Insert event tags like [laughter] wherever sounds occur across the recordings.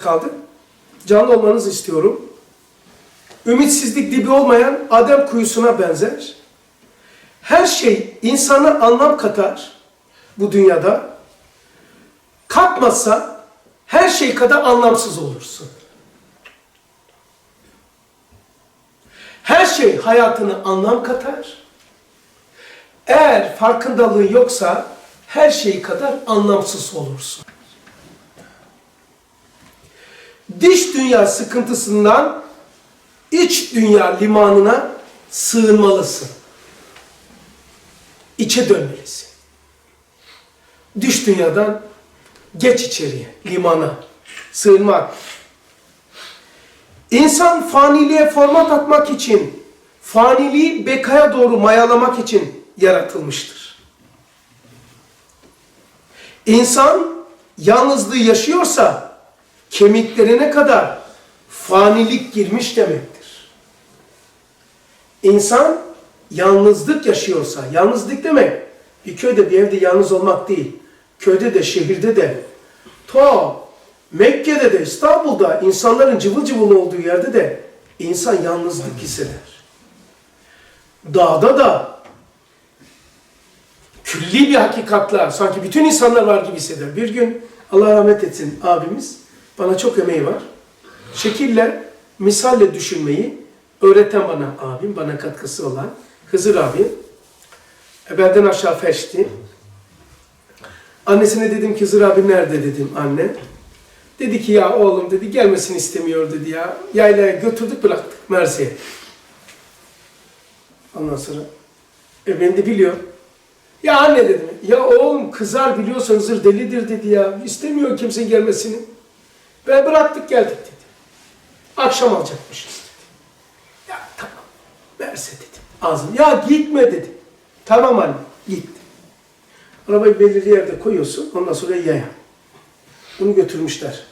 kaldı. Canlı olmanızı istiyorum. Ümitsizlik dibi olmayan Adem kuyusuna benzer. Her şey insana anlam katar bu dünyada. Katmazsa her şey kadar anlamsız olursun. Her şey hayatına anlam katar. Eğer farkındalığın yoksa her şey kadar anlamsız olursun. Dış dünya sıkıntısından iç dünya limanına sığınmalısın. İçe dönmelisin. Dış dünyadan geç içeriye, limana, sığınmak. İnsan faniliğe format atmak için, faniliği bekaya doğru mayalamak için yaratılmıştır. İnsan yalnızlığı yaşıyorsa kemiklerine kadar fanilik girmiş demektir. İnsan yalnızlık yaşıyorsa, yalnızlık demek bir köyde bir evde yalnız olmak değil. Köyde de şehirde de ta Mekke'de de İstanbul'da insanların cıvıl cıvıl olduğu yerde de insan yalnızlık hisseder. Dağda da külli bir hakikatla sanki bütün insanlar var gibi hisseder. Bir gün Allah rahmet etsin abimiz bana çok emeği var. Şekille, misalle düşünmeyi öğreten bana abim, bana katkısı olan Hızır abi. E, aşağı feşti. Annesine dedim ki Hızır abi nerede dedim anne. Dedi ki ya oğlum dedi gelmesini istemiyor dedi ya. Yaylaya götürdük bıraktık Mersin'e. Ondan sonra e ben de biliyor. Ya anne dedim. Ya oğlum kızar biliyorsan Hızır delidir dedi ya. İstemiyor kimsenin gelmesini. Ve bıraktık geldik dedi. Akşam alacakmışız dedi. Ya tamam. Verse dedim. Ağzını. Ya gitme dedi. Tamam anne. Gitti. Arabayı belirli yerde koyuyorsun. Ondan sonra yaya. Bunu götürmüşler.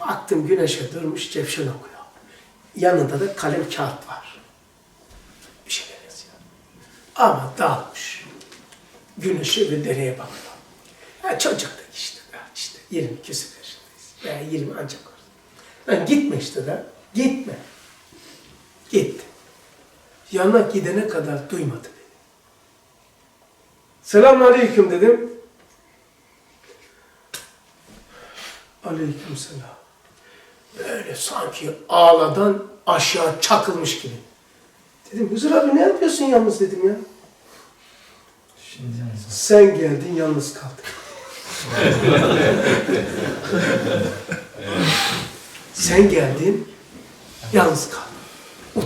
Baktım güneşe durmuş cevşen okuyor. Yanında da kalem kağıt var. Bir şeyler yazıyor. Ama dağılmış. Güneşe ve dereye bakıyor. Ya çocuk da işte, işte 20 küsur. Veya 20 ancak var. Lan gitme işte da. Gitme. Gitti. Yanına gidene kadar duymadı beni. Selamun aleyküm dedim. Aleyküm selam. Böyle sanki ağladan aşağı çakılmış gibi. Dedim Hızır abi ne yapıyorsun yalnız dedim ya. Şimdi. Sen geldin yalnız kaldın. Sen geldin yalnız kaldın.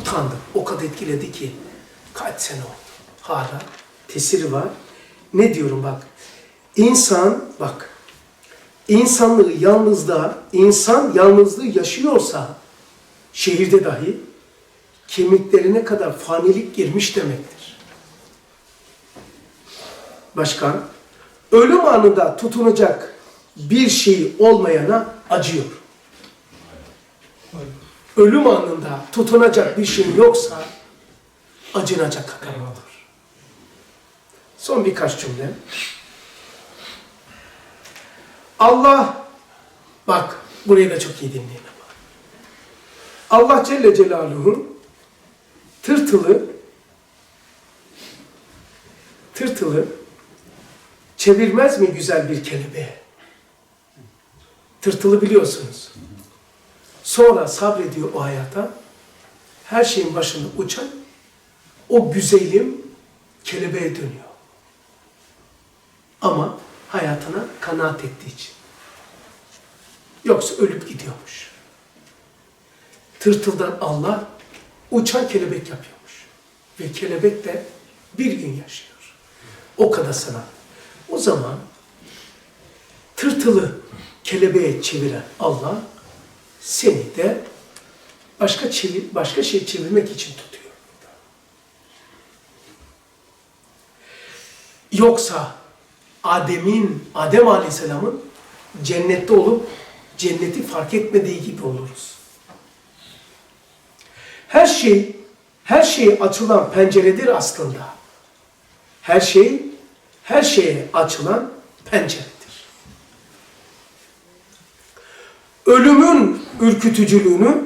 Utandım. O kadar etkiledi ki kaç sene oldu. Hala tesiri var. Ne diyorum bak. İnsan bak insanlığı yalnızlığa, insan yalnızlığı yaşıyorsa şehirde dahi kemiklerine kadar fanilik girmiş demektir. Başka, ölüm anında tutunacak bir şey olmayana acıyor. Ölüm anında tutunacak bir şey yoksa acınacak kadar olur. Son birkaç cümle. Allah, bak burayı da çok iyi dinleyin ama. Allah Celle Celaluhu tırtılı tırtılı çevirmez mi güzel bir kelebeğe? Tırtılı biliyorsunuz. Sonra sabrediyor o hayata. Her şeyin başında uçan o güzelim kelebeğe dönüyor. Ama hayatına kanaat ettiği için. Yoksa ölüp gidiyormuş. Tırtıldan Allah uçan kelebek yapıyormuş. Ve kelebek de bir gün yaşıyor. O kadar sanat. O zaman tırtılı kelebeğe çeviren Allah seni de başka çevir, başka şey çevirmek için tutuyor. Yoksa Adem'in, Adem Aleyhisselam'ın cennette olup cenneti fark etmediği gibi oluruz. Her şey, her şeye açılan penceredir aslında. Her şey, her şeye açılan penceredir. ölümün ürkütücülüğünü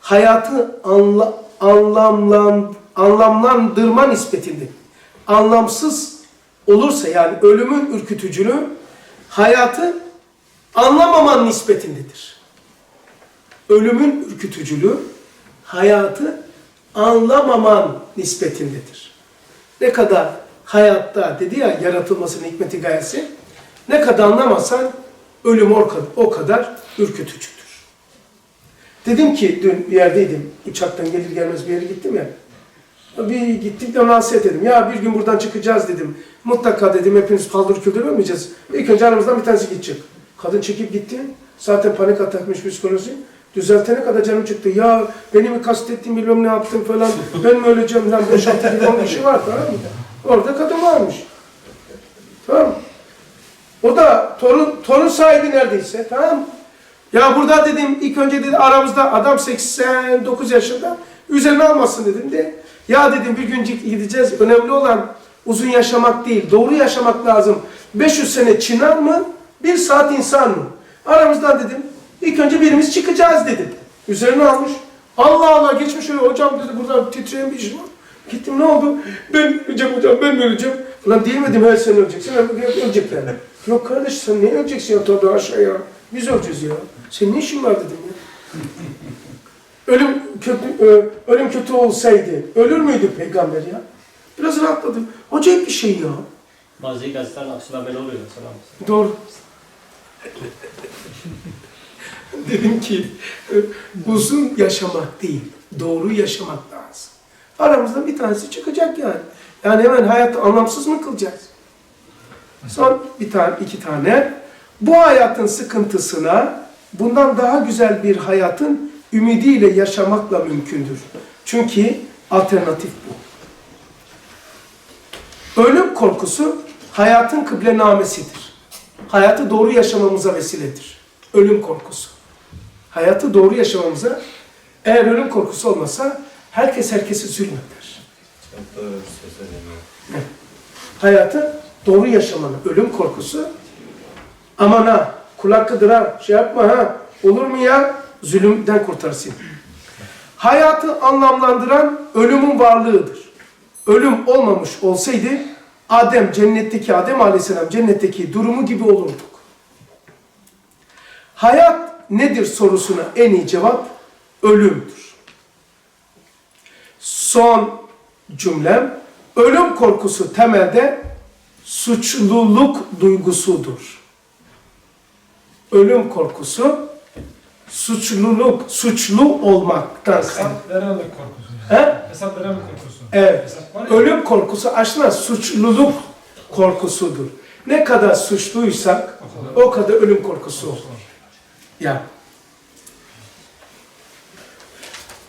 hayatı anla, anlamlan, anlamlandırma nispetinde anlamsız olursa yani ölümün ürkütücülüğü hayatı anlamaman nispetindedir. Ölümün ürkütücülüğü hayatı anlamaman nispetindedir. Ne kadar hayatta dedi ya yaratılmasının hikmeti gayesi ne kadar anlamazsan ölüm o kadar, ürkütücüdür. Dedim ki dün bir yerdeydim. Uçaktan gelir gelmez bir yere gittim ya. Bir gittik de nasihat dedim. Ya bir gün buradan çıkacağız dedim. Mutlaka dedim hepimiz paldır küldür ölmeyeceğiz. İlk önce aramızdan bir tanesi gidecek. Kadın çekip gitti. Zaten panik atakmış psikoloji. Düzeltene kadar canım çıktı. Ya beni mi kastettin bilmem ne yaptım falan. Ben mi öleceğim lan 5-6 gün 10 kişi var mı? Orada kadın varmış. Tamam? O da torun, torun sahibi neredeyse tamam? Ya burada dedim ilk önce dedi aramızda adam 89 yaşında üzerine almasın dedim de. Ya dedim bir gün gideceğiz önemli olan uzun yaşamak değil doğru yaşamak lazım. 500 sene çınar mı bir saat insan mı? Aramızdan dedim ilk önce birimiz çıkacağız dedim. Üzerine almış. Allah Allah geçmiş öyle hocam dedi burada titreyen bir iş var. Gittim ne oldu? Ben öleceğim hocam ben mi öleceğim? Ulan diyemedim her sen öleceksin. Ölecekler. Yok kardeş sen niye öleceksin ya tabii aşağıya. Biz öleceğiz ya. Senin ne işin var dedim ya. Ölüm kötü, ö, ölüm kötü olsaydı ölür müydü peygamber ya? Biraz rahatladım. Hoca hep bir şey ya. Bazı gazeteler akşam böyle oluyor. Selam. Doğru. [laughs] Dedim ki e, uzun yaşamak değil, doğru yaşamak lazım. Aramızda bir tanesi çıkacak yani. Yani hemen hayatı anlamsız mı kılacağız? Son bir tane, iki tane. Bu hayatın sıkıntısına bundan daha güzel bir hayatın ümidiyle yaşamakla mümkündür. Çünkü alternatif bu. Ölüm korkusu hayatın kıblenamesidir. Hayatı doğru yaşamamıza vesiledir. Ölüm korkusu. Hayatı doğru yaşamamıza eğer ölüm korkusu olmasa herkes herkesi zulmeder. Söylüyorsun. Hayatı doğru yaşamanın ölüm korkusu aman ha kulak kıdır ha şey yapma ha olur mu ya zulümden kurtarsın. Hayatı anlamlandıran ölümün varlığıdır. Ölüm olmamış olsaydı Adem cennetteki Adem Aleyhisselam cennetteki durumu gibi olurduk. Hayat nedir sorusuna en iyi cevap ölümdür. Son cümlem ölüm korkusu temelde suçluluk duygusudur. Ölüm korkusu suçluluk, suçlu olmaktan. Hesap verememe korkusu. He? Hesap verememe korkusu. Evet. Ölüm korkusu aslında suçluluk korkusudur. Ne kadar suçluysak o kadar ölüm korkusu olur. Ya.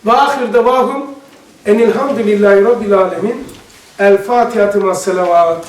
Ve ahir devahum enilhamdülillahi rabbil alemin. El Fatiha'tı ma selavat.